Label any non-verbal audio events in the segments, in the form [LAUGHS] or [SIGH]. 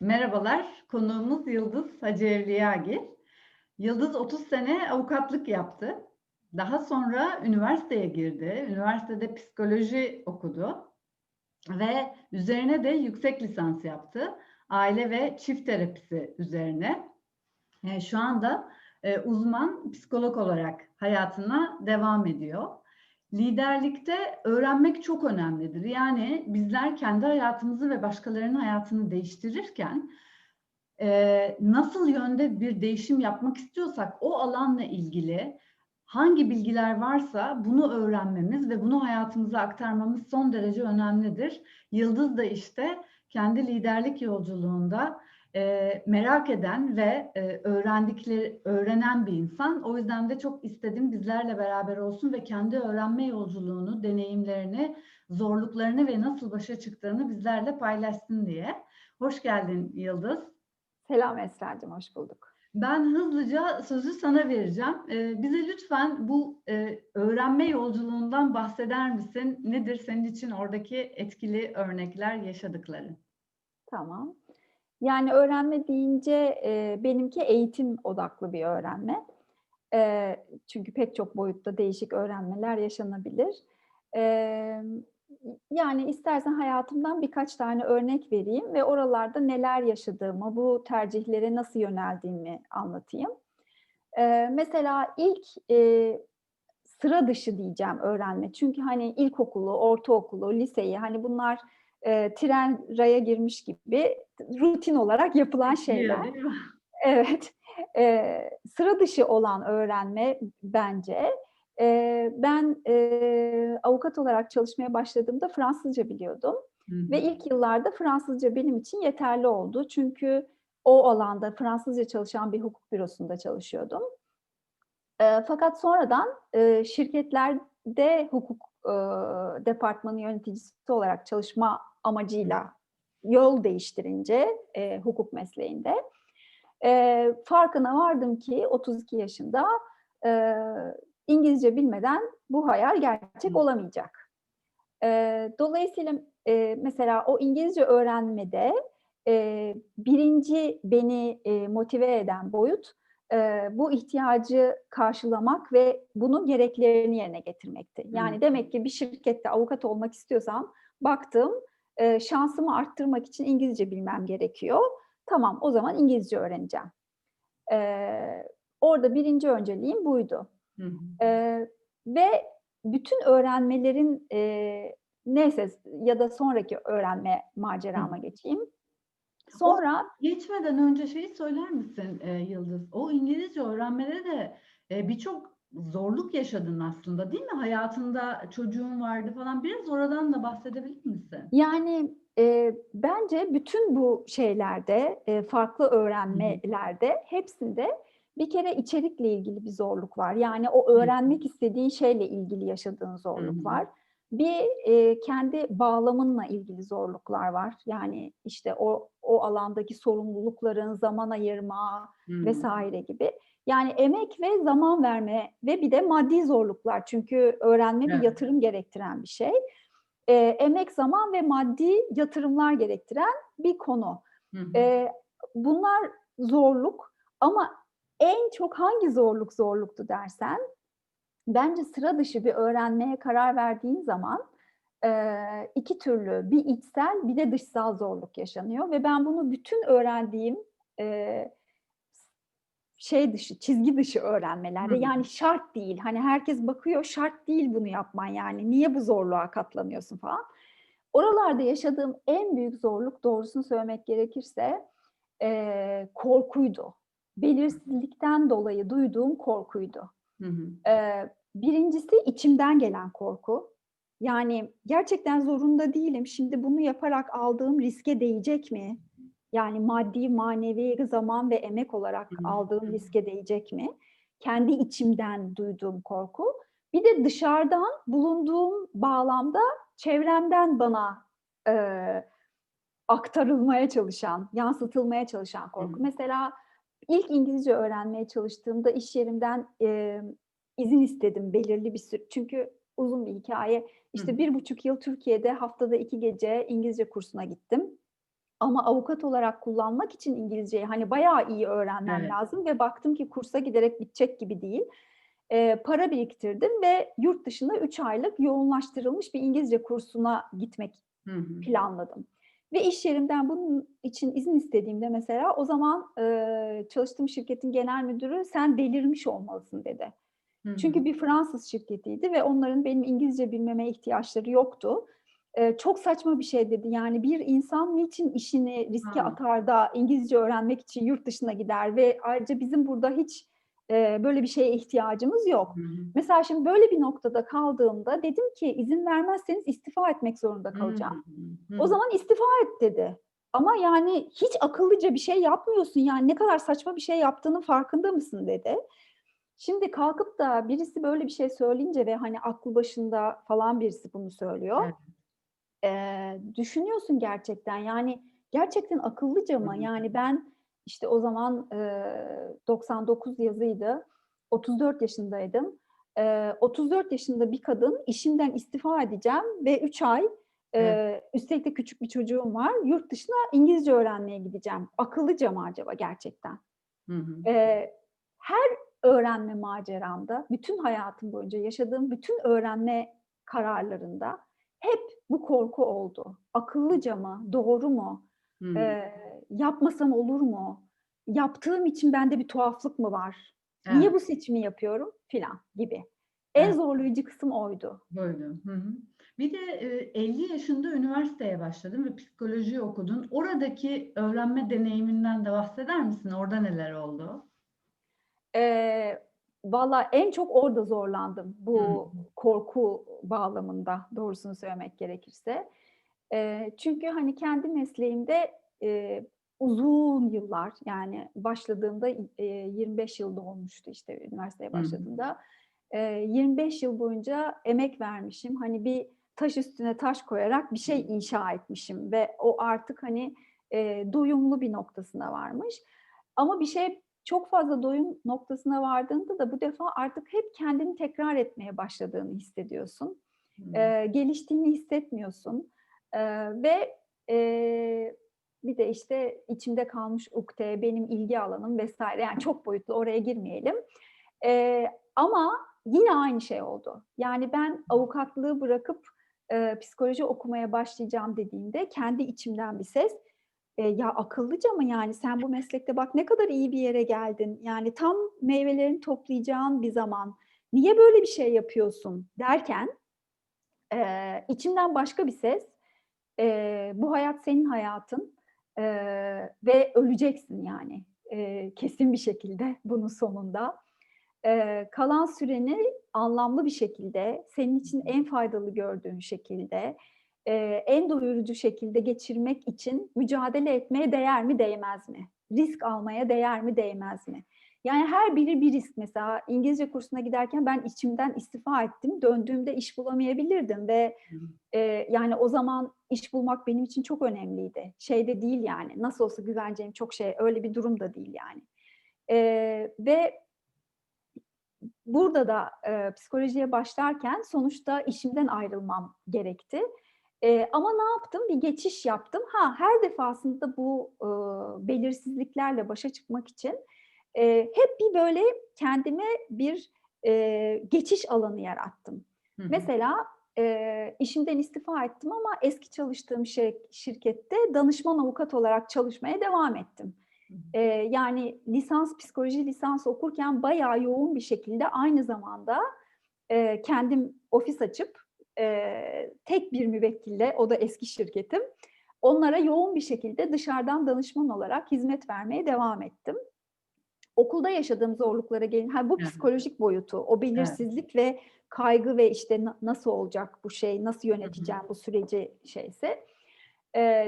Merhabalar, konuğumuz Yıldız Hacı Evliyagil. Yıldız 30 sene avukatlık yaptı. Daha sonra üniversiteye girdi. Üniversitede psikoloji okudu ve üzerine de yüksek lisans yaptı. Aile ve çift terapisi üzerine. E, şu anda e, uzman psikolog olarak hayatına devam ediyor. Liderlikte öğrenmek çok önemlidir. Yani bizler kendi hayatımızı ve başkalarının hayatını değiştirirken e, nasıl yönde bir değişim yapmak istiyorsak o alanla ilgili hangi bilgiler varsa bunu öğrenmemiz ve bunu hayatımıza aktarmamız son derece önemlidir. Yıldız da işte kendi liderlik yolculuğunda e, merak eden ve e, öğrendikleri öğrenen bir insan. O yüzden de çok istedim bizlerle beraber olsun ve kendi öğrenme yolculuğunu, deneyimlerini, zorluklarını ve nasıl başa çıktığını bizlerle paylaşsın diye. Hoş geldin Yıldız. Selam Esra'cığım, hoş bulduk. Ben hızlıca sözü sana vereceğim. Ee, bize lütfen bu e, öğrenme yolculuğundan bahseder misin? Nedir senin için oradaki etkili örnekler, yaşadıkların? Tamam. Yani öğrenme deyince e, benimki eğitim odaklı bir öğrenme. E, çünkü pek çok boyutta değişik öğrenmeler yaşanabilir. E, yani istersen hayatımdan birkaç tane örnek vereyim ve oralarda neler yaşadığımı, bu tercihlere nasıl yöneldiğimi anlatayım. E, mesela ilk e, sıra dışı diyeceğim öğrenme. Çünkü hani ilkokulu, ortaokulu, liseyi hani bunlar e, tren raya girmiş gibi rutin olarak yapılan şeyler. Değil mi? Evet. E, sıra dışı olan öğrenme bence. E, ben e, avukat olarak çalışmaya başladığımda Fransızca biliyordum. Hı hı. Ve ilk yıllarda Fransızca benim için yeterli oldu. Çünkü o alanda Fransızca çalışan bir hukuk bürosunda çalışıyordum. E, fakat sonradan e, şirketlerde hukuk e, departmanı yöneticisi olarak çalışma amacıyla yol değiştirince e, hukuk mesleğinde e, farkına vardım ki 32 yaşında e, İngilizce bilmeden bu hayal gerçek olamayacak. E, dolayısıyla e, mesela o İngilizce öğrenmede e, birinci beni e, motive eden boyut e, bu ihtiyacı karşılamak ve bunun gereklerini yerine getirmekti. Yani Hı. demek ki bir şirkette avukat olmak istiyorsam baktım e, şansımı arttırmak için İngilizce bilmem gerekiyor. Tamam o zaman İngilizce öğreneceğim. E, orada birinci önceliğim buydu. Hı hı. Ve bütün öğrenmelerin e, neyse ya da sonraki öğrenme macerama geçeyim. Sonra Geçmeden önce şeyi söyler misin e, Yıldız? O İngilizce öğrenmede de e, birçok zorluk yaşadın aslında değil mi? Hayatında çocuğun vardı falan. Biraz oradan da bahsedebilir misin? yani e, bence bütün bu şeylerde e, farklı öğrenmelerde hepsinde bir kere içerikle ilgili bir zorluk var. Yani o öğrenmek istediğin şeyle ilgili yaşadığın zorluk var. Bir e, kendi bağlamınla ilgili zorluklar var. Yani işte o o alandaki sorumlulukların zaman ayırma Hı. vesaire gibi. Yani emek ve zaman verme ve bir de maddi zorluklar. Çünkü öğrenme bir Evet. yatırım gerektiren bir şey. E, emek, zaman ve maddi yatırımlar gerektiren bir konu. Hı hı. E, bunlar zorluk ama en çok hangi zorluk zorluktu dersen bence sıra dışı bir öğrenmeye karar verdiğin zaman e, iki türlü bir içsel bir de dışsal zorluk yaşanıyor ve ben bunu bütün öğrendiğim e, şey dışı, çizgi dışı öğrenmelerde Hı yani şart değil. Hani herkes bakıyor şart değil bunu yapman yani. Niye bu zorluğa katlanıyorsun falan. Oralarda yaşadığım en büyük zorluk doğrusunu söylemek gerekirse e, korkuydu. Belirsizlikten dolayı duyduğum korkuydu. Hı hı. Ee, birincisi içimden gelen korku. Yani gerçekten zorunda değilim. Şimdi bunu yaparak aldığım riske değecek mi? Yani maddi, manevi, zaman ve emek olarak Hı hı. aldığım riske değecek mi? Kendi içimden duyduğum korku. Bir de dışarıdan bulunduğum bağlamda çevremden bana e, aktarılmaya çalışan, yansıtılmaya çalışan korku. Hı. Mesela ilk İngilizce öğrenmeye çalıştığımda iş yerimden e, izin istedim belirli bir süre. Çünkü uzun bir hikaye. İşte Hı. bir buçuk yıl Türkiye'de haftada iki gece İngilizce kursuna gittim. Ama avukat olarak kullanmak için İngilizceyi hani bayağı iyi öğrenmem Evet. lazım ve baktım ki kursa giderek bitecek gibi değil. Eee, para biriktirdim ve yurt dışında 3 aylık yoğunlaştırılmış bir İngilizce kursuna gitmek Hı hı. planladım. Ve iş yerimden bunun için izin istediğimde mesela o zaman eee, çalıştığım şirketin genel müdürü sen delirmiş olmalısın dedi. Hı Çünkü bir Fransız şirketiydi ve onların benim İngilizce bilmeme ihtiyaçları yoktu. Çok saçma bir şey dedi. Yani bir insan niçin işini riske Ha. atar da İngilizce öğrenmek için yurt dışına gider ve ayrıca bizim burada hiç eee, böyle bir şeye ihtiyacımız yok. Hı hı. Mesela şimdi böyle bir noktada kaldığımda dedim ki izin vermezseniz istifa etmek zorunda Hı kalacağım. hı. O Hı. zaman istifa et dedi. Ama yani hiç akıllıca bir şey yapmıyorsun yani ne kadar saçma bir şey yaptığının farkında mısın dedi. Şimdi kalkıp da birisi böyle bir şey söyleyince ve hani aklı başında falan birisi bunu söylüyor. Evet. Eee, düşünüyorsun gerçekten yani gerçekten akıllıca mı? hı. Yani ben işte o zaman eee, 99 yazıydı. 34 yaşındaydım. Eee, 34 yaşında bir kadın işimden istifa edeceğim ve 3 ay Evet. eee, üstelik de küçük bir çocuğum var. Yurt dışına İngilizce öğrenmeye gideceğim. Akıllıca mı acaba gerçekten? Hı hı. Eee, her öğrenme maceramda, bütün hayatım boyunca yaşadığım bütün öğrenme kararlarında bu korku oldu. Akıllıca mı? Doğru mu? Hı. Eee, yapmasam olur mu? Yaptığım için bende bir tuhaflık mı var? Niye Evet. bu seçimi yapıyorum? Filan gibi. En Evet. zorlayıcı kısım oydu. Buydu. Hı hı. Bir de eee, 50 yaşında üniversiteye başladın ve psikoloji okudun. Oradaki öğrenme deneyiminden de bahseder misin? Orada neler oldu? Eee, valla en çok orada zorlandım. Bu korku bağlamında doğrusunu söylemek gerekirse. Eee, çünkü hani kendi mesleğimde eee, uzun yıllar yani başladığımda eee, 25 yılda olmuştu işte üniversiteye başladığımda. Eee, 25 yıl boyunca emek vermişim. Hani bir taş üstüne taş koyarak bir şey inşa etmişim ve o artık hani eee, doyumlu bir noktasına varmış. Ama bir şey çok fazla doyum noktasına vardığında da bu defa artık hep kendini tekrar etmeye başladığını hissediyorsun. Hı. Eee, geliştiğini hissetmiyorsun. Eee, ve eee, bir de işte içimde kalmış ukde, benim ilgi alanım vesaire yani çok boyutlu oraya girmeyelim. Eee, ama yine aynı şey oldu. Yani ben avukatlığı bırakıp eee, psikoloji okumaya başlayacağım dediğimde kendi içimden bir ses Eee, ya akıllıca mı yani sen bu meslekte bak ne kadar iyi bir yere geldin. Yani tam meyvelerini toplayacağın bir zaman. Niye böyle bir şey yapıyorsun derken eee, içimden başka bir ses eee, bu hayat senin hayatın eee, ve öleceksin yani eee, kesin bir şekilde bunun sonunda. Eee, kalan süreni anlamlı bir şekilde, senin için en faydalı gördüğün şekilde, eee, en doyurucu şekilde geçirmek için mücadele etmeye değer mi, değmez mi? Risk almaya değer mi, değmez mi? Yani her biri bir risk. Mesela İngilizce kursuna giderken ben içimden istifa ettim. Döndüğümde iş bulamayabilirdim ve eee, yani o zaman iş bulmak benim için çok önemliydi. Şey de değil yani nasıl olsa güveneceğim çok şey öyle bir durum da değil yani. Eee, ve burada da eee, psikolojiye başlarken sonuçta işimden ayrılmam gerekti. Eee, ama ne yaptım? Bir geçiş yaptım. Ha, her defasında bu ııı, belirsizliklerle başa çıkmak için eee, hep bir böyle kendime bir eee, geçiş alanı yarattım. Hı hı. Mesela eee, işimden istifa ettim ama eski çalıştığım şey, şirkette danışman avukat olarak çalışmaya devam ettim. Eee, yani lisans psikoloji lisansı okurken bayağı yoğun bir şekilde aynı zamanda eee, kendim ofis açıp eee, tek bir müvekkille, o da eski şirketim, onlara yoğun bir şekilde dışarıdan danışman olarak hizmet vermeye devam ettim. Okulda yaşadığım zorluklara gelin, ha bu Evet. psikolojik boyutu, o Evet. belirsizlik ve kaygı ve işte na- nasıl olacak bu şey, nasıl yöneteceğim bu süreci şeyse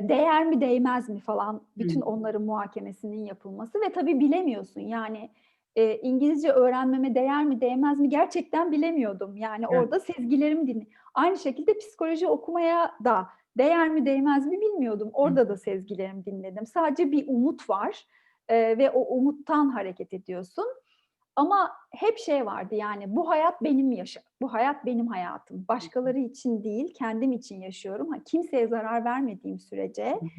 değer mi değmez mi falan bütün onların muhakemesinin yapılması ve tabii bilemiyorsun yani eee, İngilizce öğrenmeme değer mi değmez mi gerçekten bilemiyordum. Yani Evet. orada sezgilerim din. Aynı şekilde psikoloji okumaya da değer mi değmez mi bilmiyordum. Hı. Orada da sezgilerimi dinledim. Sadece bir umut var eee, ve o umuttan hareket ediyorsun. Ama hep şey vardı yani bu hayat benim yaşa, bu hayat benim hayatım. Hı hı. Başkaları için değil, kendim için yaşıyorum. Ha, kimseye zarar vermediğim sürece Hı hı.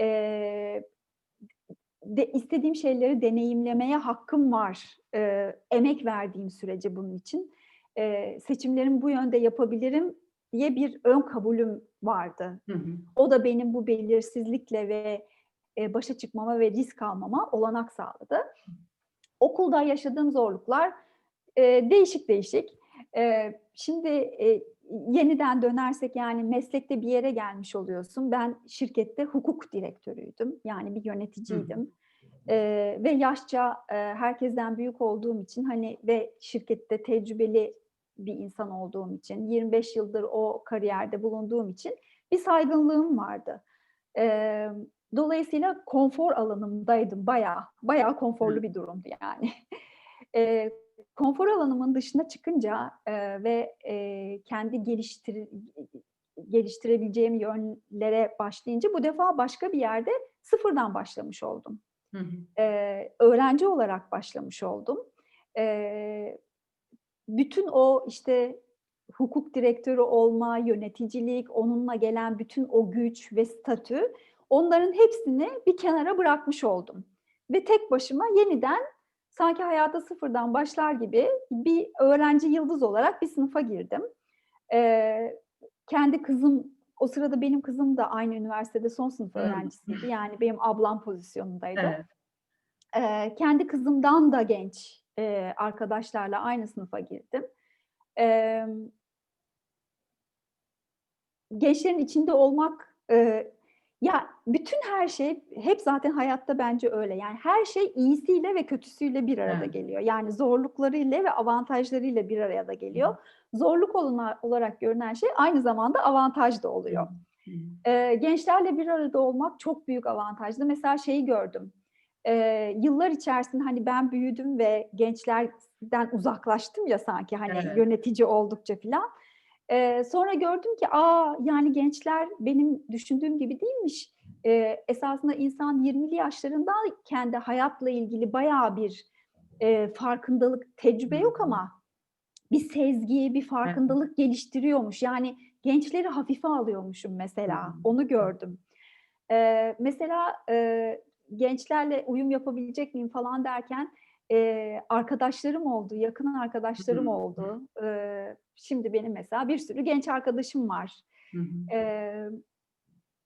eee, de istediğim şeyleri deneyimlemeye hakkım var, eee, emek verdiğim sürece bunun için. Eee, seçimlerimi bu yönde yapabilirim diye bir ön kabulüm vardı. Hı hı. O da benim bu belirsizlikle ve, eee, başa çıkmama ve risk almama olanak sağladı. Okulda yaşadığım zorluklar, eee, değişik değişik. Eee, şimdi, eee, yeniden dönersek, yani, meslekte bir yere gelmiş oluyorsun. Ben şirkette hukuk direktörüydüm. Yani bir hı. yöneticiydim. Eee, ve yaşça, eee, herkesten büyük olduğum için, hani, ve şirkette tecrübeli bir insan olduğum için, 25 yıldır o kariyerde bulunduğum için bir saygınlığım vardı. Emm, dolayısıyla konfor alanımdaydım bayağı. Bayağı konforlu bir durumdu yani. [LAUGHS] Eee, konfor alanımın dışına çıkınca, eee, ve, eee, kendi geliştir geliştirebileceğim yönlere başlayınca bu defa başka bir yerde sıfırdan başlamış oldum. Hı hı. Eee, öğrenci olarak başlamış oldum. Eee, bütün o, işte, hukuk direktörü olma, yöneticilik, onunla gelen bütün o güç ve statü, onların hepsini bir kenara bırakmış oldum. Ve tek başıma yeniden sanki hayata sıfırdan başlar gibi bir öğrenci yıldız olarak bir sınıfa girdim. Eee, kendi kızım, o sırada benim kızım da aynı üniversitede son sınıf öğrencisiydi. Yani benim ablam pozisyonundaydı. Evet. Eee, kendi kızımdan da genç, eee, arkadaşlarla aynı sınıfa girdim. Emm gençlerin içinde olmak, eee, ya, bütün her şey hep zaten hayatta bence öyle. Yani her şey iyisiyle ve kötüsüyle bir arada Evet. geliyor. Yani zorluklarıyla ve avantajlarıyla bir araya da Hı hı. geliyor. Zorluk olarak görünen şey aynı zamanda avantaj da oluyor. hı. Eee, gençlerle bir arada olmak çok büyük avantajdı. Mesela şeyi gördüm, eee, yıllar içerisinde, hani, ben büyüdüm ve gençlerden uzaklaştım ya sanki, hani, Evet. yönetici oldukça filan. Eee, sonra gördüm ki, a, yani gençler benim düşündüğüm gibi değilmiş. Eee, esasında insan 20'li yaşlarındayken de hayatla ilgili bayağı bir, eee, farkındalık, tecrübe yok ama bir sezgi, bir Evet. farkındalık geliştiriyormuş. Yani gençleri hafife alıyormuşum mesela, onu gördüm. Eee, mesela, eee, gençlerle uyum yapabilecek miyim falan derken, eee, arkadaşlarım oldu, yakın arkadaşlarım oldu. Eee, şimdi benim mesela bir sürü genç arkadaşım var. Hı hı. Emm,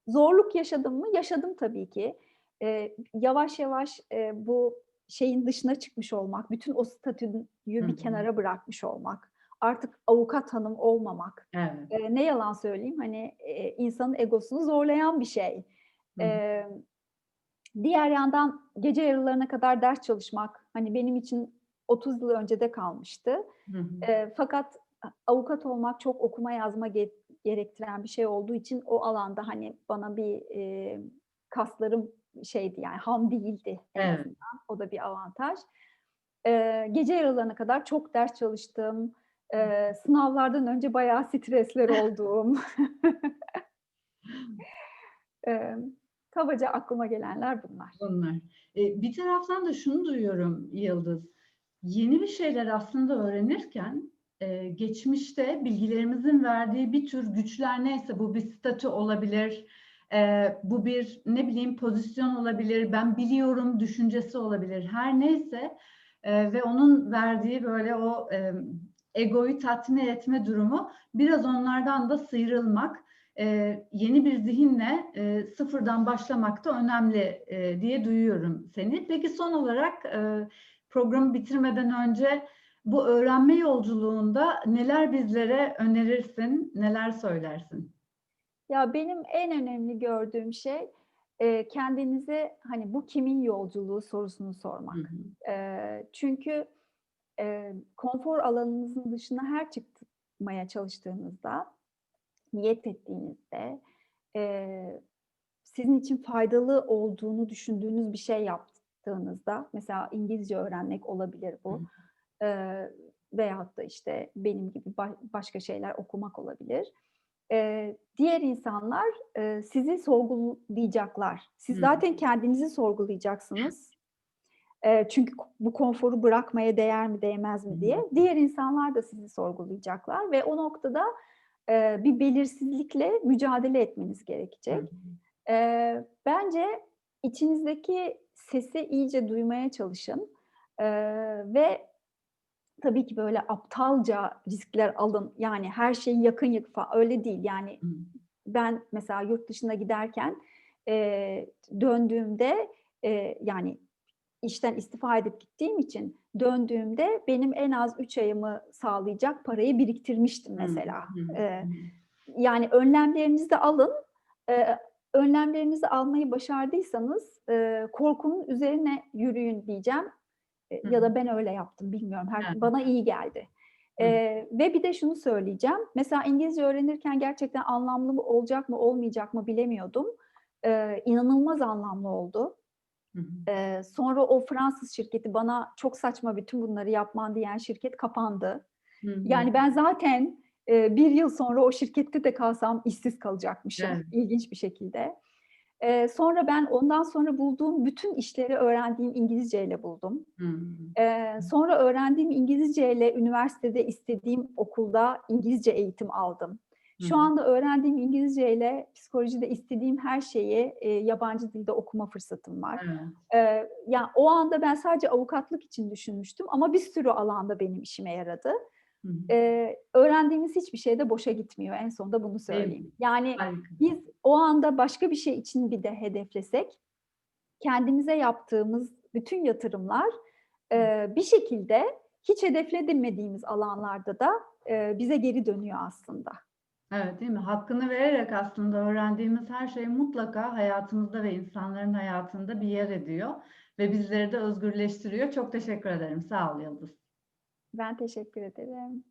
zorluk yaşadım mı? Yaşadım tabii ki. Eee, yavaş yavaş, eee, bu şeyin dışına çıkmış olmak, bütün o statüyü bir kenara bırakmış olmak, artık avukat hanım olmamak. Evet. Eee, ne yalan söyleyeyim, hani, eee, insanın egosunu zorlayan bir şey. Emm, diğer yandan gece yarılarına kadar ders çalışmak, hani, benim için 30 yıl öncede kalmıştı. Hı hı. Eee, fakat avukat olmak çok okuma yazma ge gerektiren bir şey olduğu için o alanda, hani, bana bir, eee, kaslarım şeydi, yani, ham değildi en Evet. azından. O da bir avantaj. Eee, gece yarılarına kadar çok ders çalıştım. Eee, sınavlardan önce bayağı stresler olduğum. [LAUGHS] [LAUGHS] Emm, kabaca aklıma gelenler bunlar. Bunlar. Eee, bir taraftan da şunu duyuyorum Yıldız, yeni bir şeyler aslında öğrenirken, eee, geçmişte bilgilerimizin verdiği bir tür güçler neyse, bu bir statü olabilir, eee, bu bir, ne bileyim, pozisyon olabilir, ben biliyorum düşüncesi olabilir. Her neyse, eee, ve onun verdiği böyle o, emm, egoyu tatmin etme durumu, biraz onlardan da sıyrılmak, eee, yeni bir zihinle, eee, sıfırdan başlamak da önemli, eee, diye duyuyorum seni. Peki son olarak, eee, programı bitirmeden önce bu öğrenme yolculuğunda neler bizlere önerirsin, neler söylersin? Ya, benim en önemli gördüğüm şey, eee, kendinize, hani, "Bu kimin yolculuğu?" sorusunu Hı sormak. hı. Eee, çünkü, eee, konfor alanınızın dışına her çıkmaya çalıştığınızda, niyet ettiğinizde, eee, sizin için faydalı olduğunu düşündüğünüz bir şey yaptığınızda, mesela İngilizce öğrenmek olabilir bu, eee, veyahut da, işte, benim gibi ba başka şeyler okumak olabilir. Eee, diğer insanlar, eee, sizi sorgulayacaklar. Siz Hı. zaten kendinizi sorgulayacaksınız. Eee, çünkü bu konforu bırakmaya değer mi, değmez mi diye. Diğer insanlar da sizi sorgulayacaklar ve o noktada, eee, bir belirsizlikle mücadele etmeniz gerekecek. Eee, bence içinizdeki sesi iyice duymaya çalışın, eee, ve tabii ki böyle aptalca riskler alın. Yani her şeyi yakın yakın falan öyle değil. Yani ben mesela yurt dışına giderken, döndüğümde, yani işten istifa edip gittiğim için döndüğümde benim en az 3 ayımı sağlayacak parayı biriktirmiştim mesela. hı. yani önlemlerinizi de alın. Eee, önlemlerinizi almayı başardıysanız, eee, korkunun üzerine yürüyün diyeceğim. Hı ya da ben öyle yaptım bilmiyorum. Her Evet. bana iyi geldi. Eee, ve bir de şunu söyleyeceğim. Mesela İngilizce öğrenirken gerçekten anlamlı mı olacak mı olmayacak mı bilemiyordum. Eee, inanılmaz anlamlı oldu. Hı hı. Sonra o Fransız şirketi bana çok saçma bütün bunları yapman diyen şirket kapandı. Hı hı. Yani ben zaten, 1 yıl sonra o şirkette de kalsam işsiz kalacakmışım Evet. ilginç bir şekilde. Sonra ben ondan sonra bulduğum bütün işleri öğrendiğim İngilizceyle buldum. Hı. Eee, sonra öğrendiğim İngilizceyle üniversitede istediğim okulda İngilizce eğitim aldım. Şu anda öğrendiğim İngilizceyle psikolojide istediğim her şeyi, eee, yabancı dilde okuma fırsatım var. Evet. Eee, ya, o anda ben sadece avukatlık için düşünmüştüm ama bir sürü alanda benim işime yaradı. Hı hı. Eee, öğrendiğimiz hiçbir şey de boşa gitmiyor. En sonunda bunu söyleyeyim. Yani Harika. biz o anda başka bir şey için bir de hedeflesek, kendimize yaptığımız bütün yatırımlar, eee, bir şekilde hiç hedeflemediğimiz alanlarda da, eee, bize geri dönüyor aslında. Evet, değil mi? Hakkını vererek aslında öğrendiğimiz her şey mutlaka hayatımızda ve insanların hayatında bir yer ediyor ve bizleri de özgürleştiriyor. Çok teşekkür ederim. Sağ ol Yıldız. Ben teşekkür ederim.